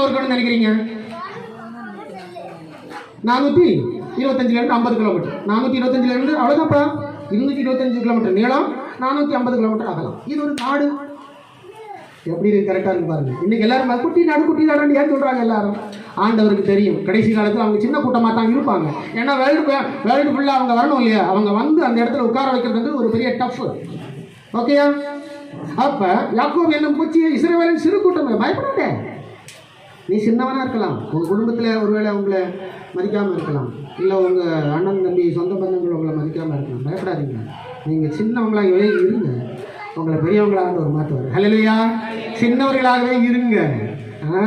எவ்வளோ இருக்கணும்னு நினைக்கிறீங்க? நானூற்றி இருபத்தஞ்சிலேருந்து ஐம்பது கிலோமீட்டர் நானூற்றி இருபத்தஞ்சிலேருந்து அவ்வளோதான்ப்பா இருநூற்றி இருபத்தஞ்சு கிலோமீட்டர் நீளம் நானூற்றி ஐம்பது கிலோமீட்டர் அகலம். இது ஒரு நாடு எப்படி இருக்கு? கரெக்டாக இருக்கு பாருங்க. இன்னைக்கு எல்லாரும் குட்டி நாடு குட்டி நாடு ஏன் சொல்கிறாங்க எல்லாரும். ஆண்டவருக்கு தெரியும். கடைசி காலத்தில் அவங்க சின்ன கூட்டமாக தான் இருப்பாங்க. ஏன்னா வேர்ல்டு வேர்ல்டு ஃபுல்லாக அவங்க வரணும் இல்லையா? அவங்க வந்து அந்த இடத்துல உட்கார வைக்கிறது ஒரு பெரிய டஃப் ஓகேயா அப்போ யாக்கோப் என்னும் பூச்சி இஸ்ரேவேலின் சிறு கூட்டம் பயப்படாதே. நீ சின்னவனாக இருக்கலாம். உங்கள் குடும்பத்தில் ஒருவேளை உங்களை மதிக்காமல் இருக்கலாம். இல்லை உங்கள் அண்ணன் தம்பி சொந்த பந்தங்கள் உங்களை மதிக்காமல் இருக்கலாம். பயப்படாதீங்க. நீங்கள் சின்னவங்களாகவே இருங்க. உங்களை பெரியவங்களாக ஒரு மாற்றுவார் ஹலோயா சின்னவர்களாகவே இருங்க. ஆ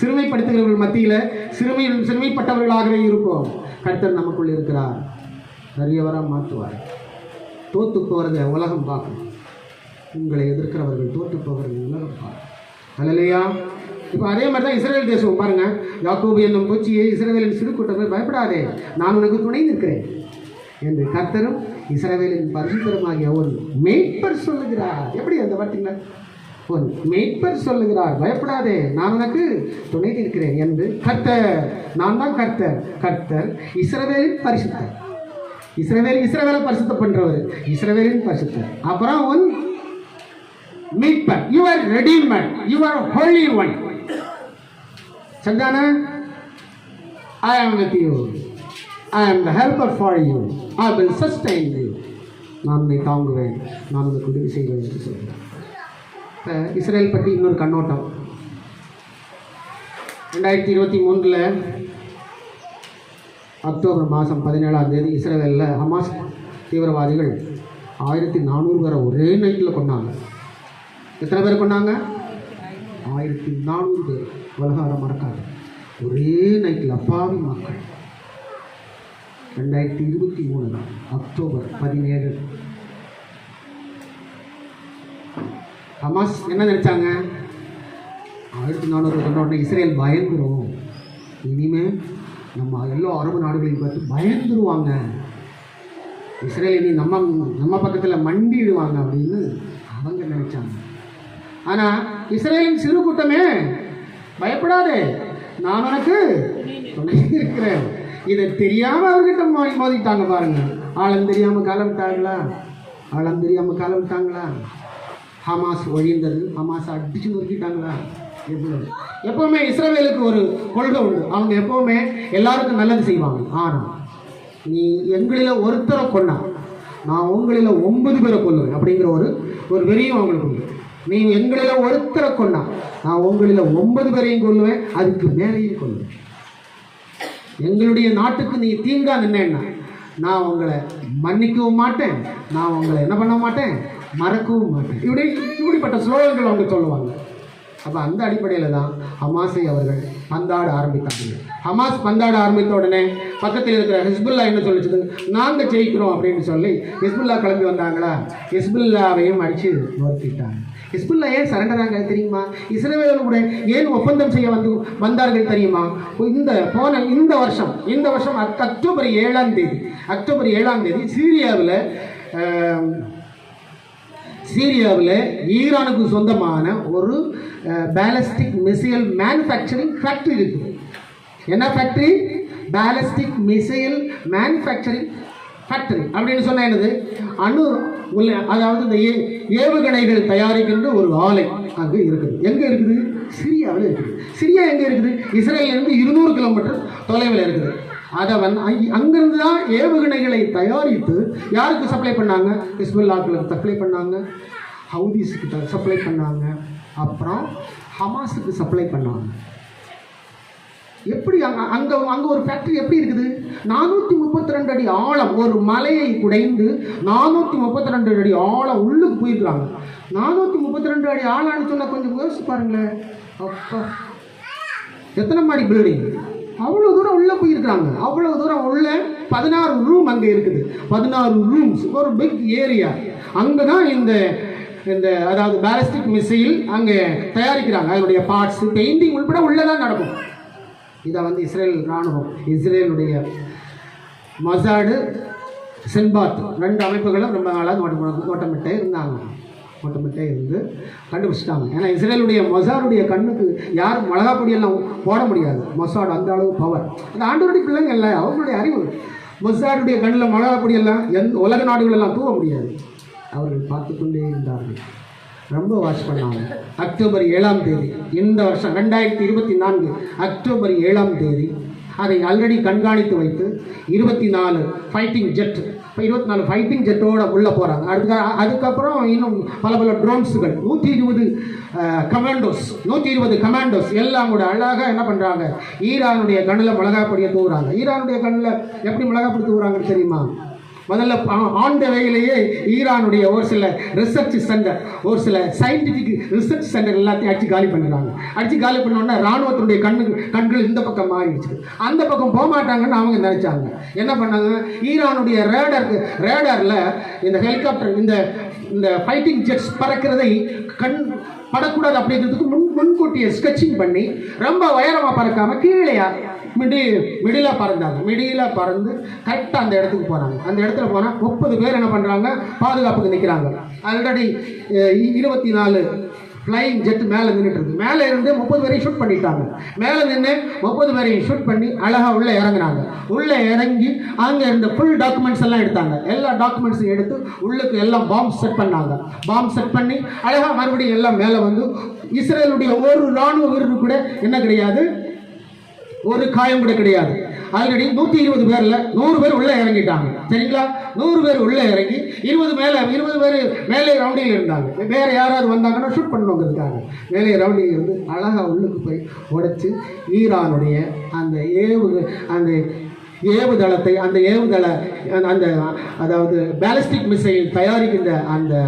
சிறுமைப்படுத்துகிறவர்கள் மத்தியில் சிறுமை சிறுமைப்பட்டவர்களாகவே இருப்போம். கர்த்தர் நமக்குள் இருக்கிறார். பெரியவராக மாற்றுவார். தோத்து போகிறத உலகம் பார்க்கும். உங்களை எதிர்க்கிறவர்கள் தோற்று போகிறவர்கள் உலகம் பார்க்கும். ஹalleluya இப்போ அதே மாதிரி தான் இஸ்ரேல் தேசம் பாருங்க. யாக்கோபு என்னும் பூச்சியை இஸ்ரவேலின் சிறு கூட்டமே பயப்படாதே. நான் உனக்கு துணை நிற்கிறேன் என்று கர்த்தரும் இஸ்ரவேலின் பரிசுத்தருமாகிய ஒரு மெய்ப்பர் சொல்லுகிறார். எப்படி அந்த பார்த்தீங்களா ஒரு மெய்ப்பர் சொல்லுகிறார். பயப்படாதே. நான் உனக்கு துணை நிற்கிறேன் என்று கர்த்தர் நான் தான் கர்த்தர். கர்த்தர் இஸ்ரவேலின் பரிசுத்தர். இஸ்ரவேல் இஸ்ரவேலை பரிசுத்தம் பண்றவர். இஸ்ரவேலின் பரிசுத்தர். அப்புறம் உன் மீட்பர் your redeemer your holy one சந்தானா? I am with you I am the helper for you I will sustain you நான் உன்னை தாங்குவேன். நான் உனக்கு உதவி செய்வேன் என்று சொல்கிறேன் இப்போ இஸ்ரேல் பற்றி இன்னொரு கண்ணோட்டம். ரெண்டாயிரத்தி இருபத்தி மூணில் அக்டோபர் மாதம் பதினேழாம் தேதி இஸ்ரேலில் ஹமாஸ் தீவிரவாதிகள் ஆயிரத்தி நானூறு பேரை ஒரே நைட்டில் கொண்டாங்க எத்தனை பேர் கொண்டாங்க ஆயிரத்தி நானூறு பேர். உலகாரம் மறக்காது. ஒரே நைட்டில் அப்பாவி மக்கள். ரெண்டாயிரத்தி இருபத்தி மூணு அக்டோபர் பதினேழு. ஹமாஸ் என்ன நினச்சாங்க? ஆயிரத்தி நானூறு கொண்ட உடனே இஸ்ரேல் பயந்துரும். இனிமேல் நம்ம எல்லா அரபு நாடுகளையும் பார்த்து பயந்துருவாங்க. இஸ்ரேல் இனி நம்ம நம்ம பக்கத்தில் மண்டிடுவாங்க அப்படின்னு அவங்க நினச்சாங்க. ஆனால் இஸ்ரேலின் சிறு கூட்டமே பயப்படாதே. நான் உனக்கு துணை இருக்கிறேன் இதை தெரியாமல் அவர்கிட்ட மோதி மோதிட்டாங்க பாருங்க. ஆழம் தெரியாமல் காலமிட்டாங்களா ஆழம் தெரியாமல் காலமிட்டாங்களா ஹமாஸ் ஒழிந்தது. ஹமாஸ் அடிச்சு நொறுக்கிட்டாங்களா? எவ்வளவு? எப்பவுமே இஸ்ரவேலுக்கு ஒரு கொள்கை உண்டு. அவங்க எப்பவுமே எல்லாருக்கும் நல்லது செய்வாங்க. ஆனால் நீ எங்களில் ஒருத்தரை கொண்டா நான் உங்களில் ஒன்பது பேரை கொள்ளுவேன் அப்படிங்கிற ஒரு ஒரு வெறியும் அவங்களுக்கு உண்டு. நீ எங்களில் ஒருத்தரை கொண்டா நான் உங்களில் ஒன்பது பேரையும் கொள்ளுவேன் அதுக்கு மேலேயும் கொள்ளுவேன் எங்களுடைய நாட்டுக்கு நீ தீங்கா நின்னேன்னா நான் உங்களை மன்னிக்கவும் மாட்டேன் நான் உங்களை என்ன பண்ண மாட்டேன் மறக்கவும் மாட்டேன். இப்படி இப்படிப்பட்ட ஸ்லோகங்கள் அவங்க சொல்லுவாங்க. அப்போ அந்த அடிப்படையில் தான் ஹமாஸை அவர்கள் பந்தாட ஆரம்பித்தாங்க ஹமாஸ் பந்தாட ஆரம்பித்த உடனே பக்கத்தில் இருக்கிற ஹிஸ்புல்லா என்ன சொல்லிச்சு நாங்கள் ஜெயிக்கிறோம் அப்படின்னு சொல்லி ஹிஸ்புல்லா கிளம்பி வந்தாங்களா? ஹிஸ்புல்லாவையும் அடித்து நோக்கிட்டாங்க ஹிஸ்புல்லா ஏன் சரண்டராங்க தெரியுமா? இஸ்ரேவேலோட ஏன் ஒப்பந்தம் செய்ய வந்து வந்தார்கள் தெரியுமா? இந்த போன இந்த வருஷம் இந்த வருஷம் அக்- அக்டோபர் ஏழாம் தேதி அக்டோபர் ஏழாம் தேதி சீரியாவில் சீரியாவில் ஈரானுக்கு சொந்தமான ஒரு பேலஸ்டிக் மிசைல் மேனுஃபேக்சரிங் ஃபேக்ட்ரி இருக்குது என்ன factory ballistic missile manufacturing factory அப்படின்னு சொன்னால் என்னது? அணு உள்ள அதாவது இந்த ஏ ஏவுகணைகள் தயாரிக்கின்ற ஒரு ஆலை அங்கே இருக்குது. எங்கே இருக்குது? சிரியாவில் இருக்குது. சிரியா எங்கே இருக்குது? இஸ்ரேலிருந்து இருநூறு கிலோமீட்டர் தொலைவில் இருக்குது. அதை வந்து அங்கிருந்து தான் ஏவுகணைகளை தயாரித்து யாருக்கு சப்ளை பண்ணாங்க? இஸ்மில்லாக்களுக்கு சப்ளை பண்ணாங்க. ஹவுதீஸுக்கு சப்ளை பண்ணாங்க. அப்புறம் ஹமாஸுக்கு சப்ளை பண்ணாங்க. எப்படி அங்கே அங்கே அங்கே ஒரு ஃபேக்ட்ரி எப்படி இருக்குது? நானூற்றி முப்பத்தி ரெண்டு அடி ஆழம் ஒரு மலையை குடைந்து நானூற்றி முப்பத்தி ரெண்டு அடி ஆழம் உள்ளுக்கு போயிருக்கிறாங்க. நானூற்றி முப்பத்தி ரெண்டு அடி ஆழம்னு சொன்னால் கொஞ்சம் யோசிச்சு பாருங்களேன். அப்பா. எத்தனை மாடி பில்டிங் அவ்வளோ தூரம் உள்ளே போயிருக்கிறாங்க. அவ்வளோ தூரம் உள்ள பதினாறு ரூம் அங்கே இருக்குது. பதினாறு ரூம்ஸ் ஒரு பிக் ஏரியா அங்கே தான் இந்த இந்த அதாவது பேலஸ்டிக் மிசைல் அங்கே தயாரிக்கிறாங்க. அதனுடைய பார்ட்ஸ் பெயிண்டிங் உள்பட உள்ளே தான் நடக்கும். இதை வந்து இஸ்ரேல் இராணுவம் இஸ்ரேலுடைய மசாடு சென்பாத் ரெண்டு அமைப்புகளும் ரொம்ப நாளாக நோட்ட நோட்டமிட்டே இருந்தாங்க. ஓட்டமிட்டே இருந்து கண்டுபிடிச்சிட்டாங்க. ஏன்னா இஸ்ரேலுடைய மொசாருடைய கண்ணுக்கு யாரும் மிளகா பொடியெல்லாம் போட முடியாது. மொசாடு அந்த அளவு பவர் அந்த ஆண்டோருடைய பிள்ளைங்க இல்லை அவங்களுடைய அறிவு. மொசாருடைய கண்ணில் மிளகா பொடியெல்லாம் எந்த உலக நாடுகளெல்லாம் தூவ முடியாது. அவர்கள் பார்த்து கொண்டே இருந்தார்கள். ரொம்ப வாட்ச் பண்ணாங்க. அக்டோபர் ஏழாம் தேதி. இந்த வருஷம் ரெண்டாயிரத்தி இருபத்தி நான்கு அக்டோபர் ஏழாம் தேதி அதை ஆல்ரெடி கண்காணித்து வைத்து இருபத்தி நாலு ஃபைட்டிங் ஜெட் இப்போ இருபத்தி நாலு ஃபைட்டிங் ஜெட்டோட உள்ளே போகிறாங்க அதுக்கு அதுக்கப்புறம் இன்னும் பல பல ட்ரோன்ஸுகள் நூற்றி இருபது கமாண்டோஸ் நூற்றி இருபது கமாண்டோஸ் எல்லாம் கூட அழகாக என்ன பண்ணுறாங்க ஈரானுடைய கண்ணில் மிளகா பொடியை தூவுறாங்க. ஈரானுடைய கண்ணில் எப்படி மிளகா பொடி தூவுறாங்கன்னு தெரியுமா? முதல்ல ஆண்ட வகையிலேயே ஈரானுடைய ஒரு சில ரிசர்ச் சென்டர் ஒரு சில சயின்டிஃபிக் ரிசர்ச் சென்டர் எல்லாத்தையும் அடிச்சு காலி பண்ணுறாங்க அடிச்சு காலி பண்ணோன்னா ராணுவத்தினுடைய கண்ணு கண்கள் இந்த பக்கம் மாறிடுச்சு. அந்த பக்கம் போக மாட்டாங்கன்னு அவங்க நினைச்சாங்க. என்ன பண்ணாங்க? ஈரானுடைய ரேடருக்கு ரேடரில் இந்த ஹெலிகாப்டர் இந்த இந்த ஃபைட்டிங் ஜெட்ஸ் பறக்கிறதை கண் படக்கூடாது அப்படிங்கிறதுக்கு முன் முன்கூட்டியே ஸ்கெட்சிங் பண்ணி ரொம்ப உயரமாக பறக்காமல் கீழே மிடி மிடிலாக பறந்தாங்க. மிடியில் பறந்து கரெக்டாக அந்த இடத்துக்கு போகிறாங்க அந்த இடத்துல போனால் முப்பது பேர் என்ன பண்ணுறாங்க பாதுகாப்புக்கு நிற்கிறாங்க ஆல்ரெடி இருபத்தி நாலு ஃப்ளைங் ஜெட் மேலே நின்றுட்டு இருக்கு. மேலே இருந்து முப்பது பேரையும் ஷூட் பண்ணிட்டாங்க. மேலே நின்று முப்பது பேரையும் ஷூட் பண்ணி அழகாக உள்ளே இறங்குனாங்க உள்ளே இறங்கி அங்கே இருந்த ஃபுல் டாக்குமெண்ட்ஸ் எல்லாம் எடுத்தாங்க. எல்லா டாக்குமெண்ட்ஸையும் எடுத்து உள்ளுக்கு எல்லாம் பாம்ப் செட் பண்ணாங்க. பாம்ப் செட் பண்ணி அழகாக மறுபடியும் எல்லாம் மேலே வந்து இஸ்ரேலுடைய ஒரு ராணுவ வீரர் கூட என்ன கிடையாது? ஒரு காயம் கூட கிடையாது. ஆல்ரெடி நூற்றி இருபது பேரில் நூறு பேர் உள்ளே இறங்கிட்டாங்க. சரிங்களா? நூறு பேர் உள்ளே இறங்கி இருபது மேலே இருபது பேர் மேலே ரவுண்டில் இருந்தாங்க. வேற யாராவது வந்தாங்கன்னா ஷூட் பண்ணுவாங்க மேலே ரவுண்டில் இருந்து அழகாக உள்ளுக்கு போய் உடைச்சு ஈரானுடைய அந்த ஏவு அந்த ஏவுதளத்தை அந்த ஏவுதள அந்த- அதாவது பேலஸ்டிக் மிசைல் தயாரிக்கின்ற அந்த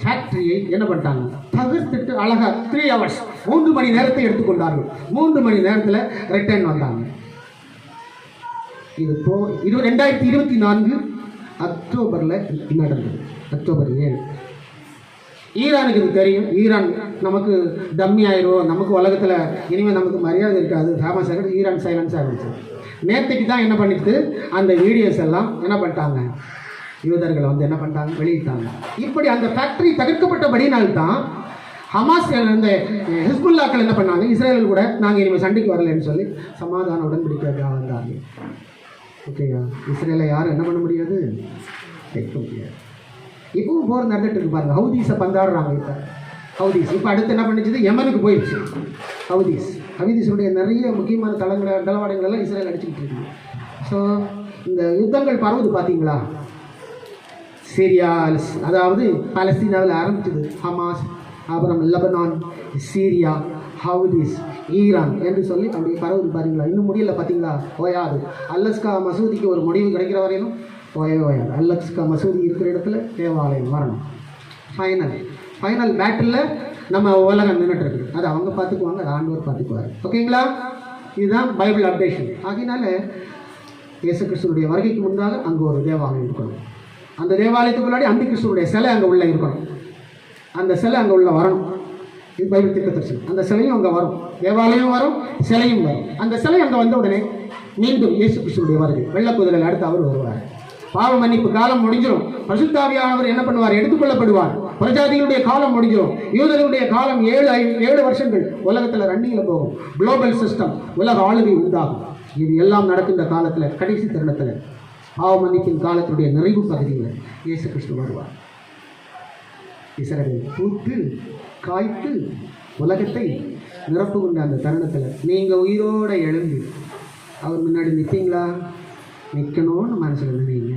ஃபேக்டரியை என்ன பண்ணிட்டாங்க? தவிர்த்துட்டு அழகாக த்ரீ ஹவர்ஸ் மூன்று மணி நேரத்தை எடுத்துக்கொண்டார்கள். மூன்று மணி நேரத்தில் ரிட்டர்ன் வந்தாங்க. இது போ இரு ரெண்டாயிரத்தி இருபத்தி நான்கு அக்டோபரில் நடந்தது. அக்டோபர் ஏழு. ஈரானுக்கு இது தெரியும். ஈரான் நமக்கு டம்மி ஆயிரும். நமக்கு உலகத்தில் இனிமேல் நமக்கு மரியாதை இருக்காது. ஃபேமஸ் ஆகிடும் ஈரான் சைலன்ஸ் ஆகிடுச்சு நேற்றுக்கு தான் என்ன பண்ணிட்டு அந்த வீடியோஸ் எல்லாம் என்ன பண்ணிட்டாங்க? யூதர்களை வந்து என்ன பண்ணிட்டாங்க? வெளியிட்டாங்க. இப்படி அந்த ஃபேக்டரி தவிர்க்கப்பட்டபடினால்தான் ஹமாஸ் இந்த ஹிஸ்புல்லாக்கள் என்ன பண்ணாங்க? இஸ்ரேல் கூட நாங்கள் இனிமேல் சண்டைக்கு வரலன்னு சொல்லி சமாதான உடன்படிக்கையாக வந்தார்கள் ஓகேயா இஸ்ரேலை யாரும் என்ன பண்ண முடியாது? கேட்க முடியாது. இப்பவும் போர் நடந்துட்டு இருக்கு பாருங்க. ஹவுதீஸை பந்தாடுறாங்க இப்போ. ஹவுதீஸ். இப்போ அடுத்து என்ன பண்ணிச்சது யமனுக்கு போயிடுச்சு ஹவுதீஸ். ஹவுதீஸுடைய நிறைய முக்கியமான தளங்களை தளவாடங்கள் எல்லாம் இஸ்ரேல் அடிச்சுக்கிட்டு இருக்கு. ஸோ இந்த யுத்தங்கள் பரவுது பார்த்தீங்களா சிரியா அதாவது பலஸ்தீனாவில் ஆரம்பித்தது ஹமாஸ் அப்புறம் லெபனான் சீரியா ஹவுதிஸ் ஈரான் என்று சொல்லி அப்படி பரவுது பாருங்களா இன்னும் முடியல பார்த்தீங்களா ஓயாது. அல்லஸ்கா மசூதிக்கு ஒரு முடிவு கிடைக்கிற வரையிலும் ஓயவே ஓயாது. அல்லஸ்கா மசூதி இருக்கிற இடத்துல தேவாலயம் வரணும். ஃபைனல் ஃபைனல் பேட்டில் நம்ம உலகம் நின்றுட்டு இருக்குது. அது அவங்க பார்த்துக்குவாங்க அது ஆண்டவர் பார்த்துக்குவார். ஓகேங்களா? இதுதான் பைபிள் அப்டேஷன். ஆகினால இயேசு கிறிஸ்துடைய வருகைக்கு முன்பாக அங்கே ஒரு தேவாலயம் இருக்கணும். அந்த தேவாலயத்துக்கு முன்னாடி அந்த கிறிஸ்துடைய சிலை அங்கே உள்ள இருக்கணும். அந்த சிலை அங்கே உள்ள வரணும். இது பைபிள் திட்ட தரிசனம். அந்த சிலையும் அங்கே வரும். தேவாலயம் வரும் சிலையும் வரும். அந்த சிலை அங்கே வந்த உடனே மீண்டும் இயேசு கிருஷ்ணனுடைய வருகை. வெள்ளக்குதிரையில் அடுத்து அவர் வருவார். பாவ மன்னிப்பு காலம் முடிஞ்சிடும் பசுத்தாவியானவர் என்ன பண்ணுவார்? எடுத்துக்கொள்ளப்படுவார். பிரஜாதிகளுடைய காலம் முடிஞ்சிடும் யூதர்களுடைய காலம் ஏழு ஐ- ஏழு வருஷங்கள் உலகத்தில் ரன்னிங்கில் போகும். குளோபல் சிஸ்டம் உலக ஆளுகை உண்டாகும். இது எல்லாம் நடக்கின்ற காலத்தில் கடைசி தருணத்தில். பாவ மன்னிப்பின் காலத்துடைய நிறைவு பகுதியில் இயேசு கிறிஸ்து வருவார். இசரவை பூத்து காய்த்து உலகத்தை நிரப்புகின்ற அந்த தருணத்தில் நீங்கள் உயிரோடு எழுந்து அவர் முன்னாடி நிற்பீங்களா நிற்கணும்னு மனசில் நினைங்க.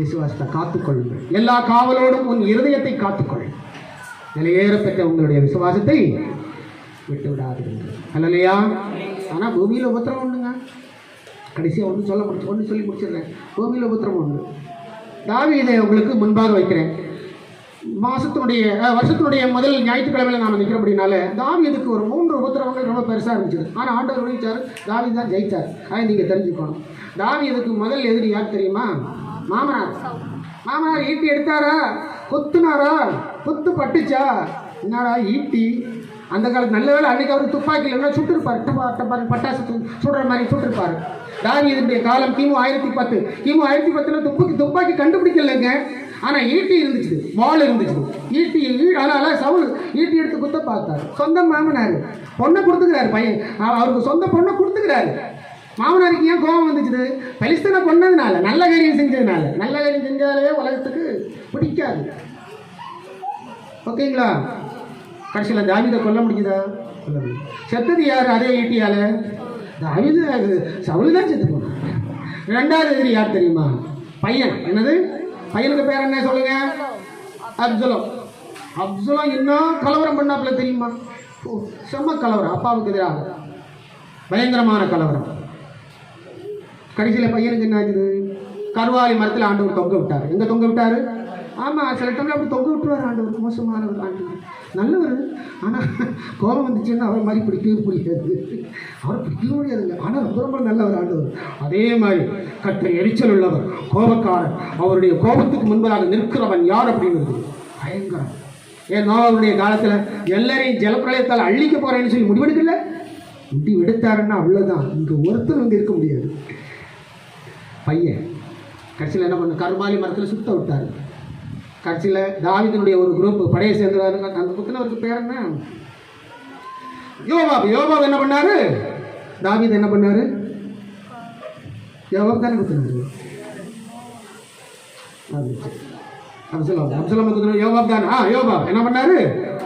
விசுவாசத்தை காத்துக்கொள்ளுங்கள். எல்லா காவலோடும் உன் இருதயத்தை காத்துக்கொள். நிலையேறப்பெற்ற உங்களுடைய விசுவாசத்தை விட்டு விடாது அல்லையா ஆனால் பூமியில் உபத்திரம் கடைசியாக ஒன்று சொல்ல முடிச்சு ஒன்று சொல்லி முடிச்சிடுறேன். பூமியில் உபத்திரம் தாவி இதை உங்களுக்கு முன்பாக வைக்கிறேன். மாதத்தினுடைய வருஷத்தினுடைய முதல் ஞாயிற்றுக்கிழமையில நாம தாவி இதுக்கு ஒரு மூன்று உபத்திரவங்கள் ரொம்ப பெருசாக இருந்துச்சு. ஆனால் ஆண்டவர் விழிச்சார் தாவி தான் ஜெயிச்சார். அதை நீங்கள் தெரிஞ்சுக்கணும். தாவீதுக்கு முதல் எதிரி யார் தெரியுமா? மாமனார். மாமனார் ஈட்டி எடுத்தாரா? குத்துனாரா? குத்து பட்டுச்சா? என்னடா ஈட்டி? அந்த காலத்து நல்ல வேளை அன்றைக்கி அவர் துப்பாக்கி இல்லைன்னா சுட்டிருப்பார். டப்பா பட்டாசு சுடுற மாதிரி சுட்டிருப்பார். தாவியதுடைய காலம் கிமு ஆயிரத்தி பத்து. கிமு ஆயிரத்தி பத்தில் துப்பாக்கி துப்பாக்கி கண்டுபிடிக்கலைங்க. ஆனால் ஈட்டி இருந்துச்சு வால் இருந்துச்சு. ஈட்டி ஈடு அதனால சவுல் ஈட்டி எடுத்து குத்த பார்த்தார். சொந்த மாமனார். பொண்ணை கொடுத்துக்கிறாரு பையன். அவருக்கு சொந்த பொண்ணை கொடுத்துக்கிறாரு. மாமனாருக்கு ஏன் கோபம் வந்துச்சுது? பலிஸ்தனை கொன்னதுனால நல்ல காரியம் செஞ்சதுனால. நல்ல காரியம் செஞ்சாலே உலகத்துக்கு பிடிக்காது. ஓகேங்களா? கடைசியில் தாவிதை கொல்ல முடியுதா செத்தது யார்? அதே ஈட்டியால? தாவிது அது சவுல் தான் செத்து போனான். ரெண்டாவது எதிரி யார் தெரியுமா? பையன். என்னது? பையனுக்கு பேர் என்ன சொல்லுங்க? அப்சலம் அப்சலம் என்ன கலவரம் பண்ணாப்புல தெரியுமா? ஓ, செம்ம கலவரம். அப்பாவுக்கு எதிராக பயங்கரமான கலவரம். கடைசியில் பையனுக்கு என்ன ஆச்சுது? கருவாலி மரத்தில் ஆண்டவர் தொங்க விட்டார். எங்கே தொங்க விட்டாரு? ஆமாம் சில டைம்ல அப்படி தொங்க விட்டுருவார் ஆண்டவர். மோசமானவர் ஆண்டவர். நல்லவர். ஆனால் கோபம் வந்துச்சுன்னா அவரை மாதிரி பிடிக்கவே முடியாது அவரை பிடிக்கவே முடியாதுங்க ஆனால் ரொம்ப ரொம்ப நல்லவர் ஆண்டவர். அதே மாதிரி கத்தர் எரிச்சல் உள்ளவர் கோபக்காரன் அவருடைய கோபத்துக்கு முன்பதாக நிற்கிறவன் யார் அப்படிங்கிறது பயங்கரம் ஏன் நோவருடைய காலத்தில் எல்லாரையும் ஜலப்பிரளயத்தால் அழிக்க போறேன்னு சொல்லி முடிவெடுக்கல? முடிவு எடுத்தாருன்னா அவ்வளவுதான். இங்கே ஒருத்தர் வந்து இருக்க முடியாது. பையன் கடைசியில் என்ன பண்ண கருமாலி மரத்தில் சுத்த விட்டார். கடைசியில் தாவிதனுடைய ஒரு குரூப் படையை சேர்ந்துறாரு அந்த புத்தினவருக்கு பேர் என்ன? யோபாப் யோபாப் என்ன பண்ணாரு? தாவித் என்ன பண்ணாரு? யோபாப் தானே குத்துனாரு அப்சலாம். அப்சலாம் குத்துனாரு யோபாப் தானே. ஆ யோபாப் என்ன பண்ணாரு?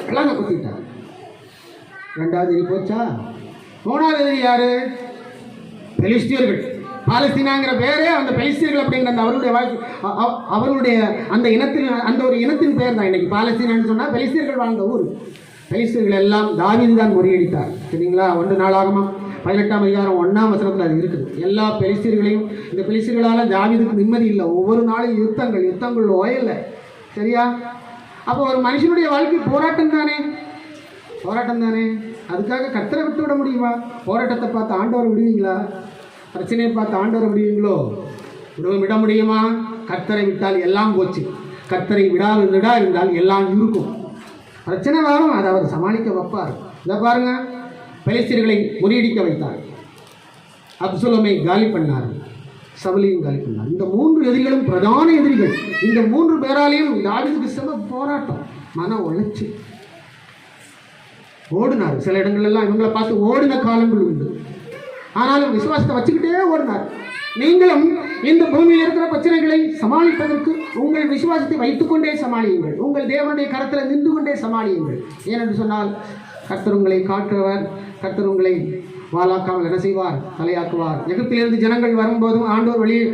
எல்லாம் குத்திட்டார் ரெண்டாவது போச்சா? மூணாவது எதிரி யாரு? பெலிஸ்தியர்கள் பாலஸ்தீனாங்கிற பேரே அந்த பெலிஸ்தீன்கள் அப்படிங்கிற அந்த அவருடைய வாழ்க்கை அவருடைய அந்த இனத்தின் அந்த ஒரு இனத்தின் பேர் தான் இன்னைக்கு. பாலஸ்தீனான்னு சொன்னால் பெலிஸ்தியர்கள் வாழ்ந்த ஊர். பெலிஸ்தியர்கள் எல்லாம் தாவீது தான் முறியடித்தார். சரிங்களா? ஒன்று நாளாகமா பதினெட்டாம் அதிகாரம் ஒன்றாம் வசனத்தில் அது இருக்குது. எல்லா பெலிஸ்தீர்களையும் இந்த பெலிஸ்தீர்களால் தாவீதுக்கு நிம்மதி இல்லை. ஒவ்வொரு நாளும் யுத்தங்கள் யுத்தங்கள் ஓயலை சரியா? அப்போ ஒரு மனுஷனுடைய வாழ்க்கை போராட்டம் தானே. போராட்டம் தானே. அதுக்காக கத்தரை விட்டு விட முடியுமா? போராட்டத்தை பார்த்து ஆண்டவர் விடுவீங்களா? பிரச்சனையை பார்த்து ஆண்டவரை விடுவீங்களோ விட விட முடியுமா? கத்தரை விட்டால் எல்லாம் போச்சு. கத்தரை விடாது விடா இருந்தால் எல்லாம் இருக்கும். பிரச்சனை வரும் அதை அவர் சமாளிக்க வைப்பார். இதை பாருங்க பெலிஸ்தீர்களை முறியடிக்க வைத்தார். அப்சுலமை காலி பண்ணார். சவலையும் காலி பண்ணார். இந்த மூன்று எதிரிகளும் பிரதான எதிரிகள். இந்த மூன்று பேராலையும் தாவிதுக்கு செம போராட்டம். மன உளைச்சி ஓடினார். சில இடங்கள்லாம் இவங்களை பார்த்து ஓடின காலங்கள் உண்டு. ஆனாலும் விசுவாசத்தை வச்சுக்கிட்டே ஓடினார். நீங்களும் இந்த பூமியில் இருக்கிற பிரச்சனைகளை சமாளிப்பதற்கு உங்கள் விசுவாசத்தை வைத்துக்கொண்டே சமாளியுங்கள். உங்கள் தேவனுடைய கரத்தில் நின்று கொண்டே சமாளியுங்கள். ஏனென்று சொன்னால் கர்த்தர் உங்களை காட்டுறவர் கர்த்தர் உங்களை வாலாக்காமல் என்ன செய்வார்? தலையாக்குவார். எகிப்திலிருந்து ஜனங்கள் வரும்போதும் ஆண்டோர் வெளியே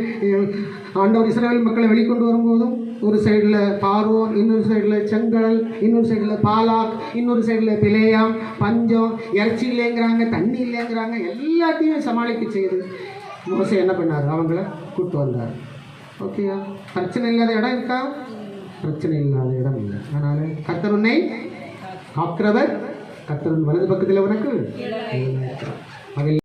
ஆண்டோர் இஸ்ரேல் மக்களை வெளிக்கொண்டு வரும்போதும் ஒரு சைடில் பார்வோன் இன்னொரு சைடில் செங்கடல் இன்னொரு சைடில் பாலாக் இன்னொரு சைடில் பிளேயாம் பஞ்சம் இறைச்சி இல்லைங்கிறாங்க தண்ணி இல்லைங்கிறாங்க எல்லாத்தையும் சமாளிக்க செய்யுது மோசை என்ன பண்ணார்? அவங்கள கூட்டு வந்தார். ஓகேயா பிரச்சனை இல்லாத இடம் இருக்கா? பிரச்சனை இல்லாத இடம் இல்லை. அதனால் கர்த்தர் காக்கிறவர் கர்த்தர் வலது பக்கத்தில் உனக்கு. 하길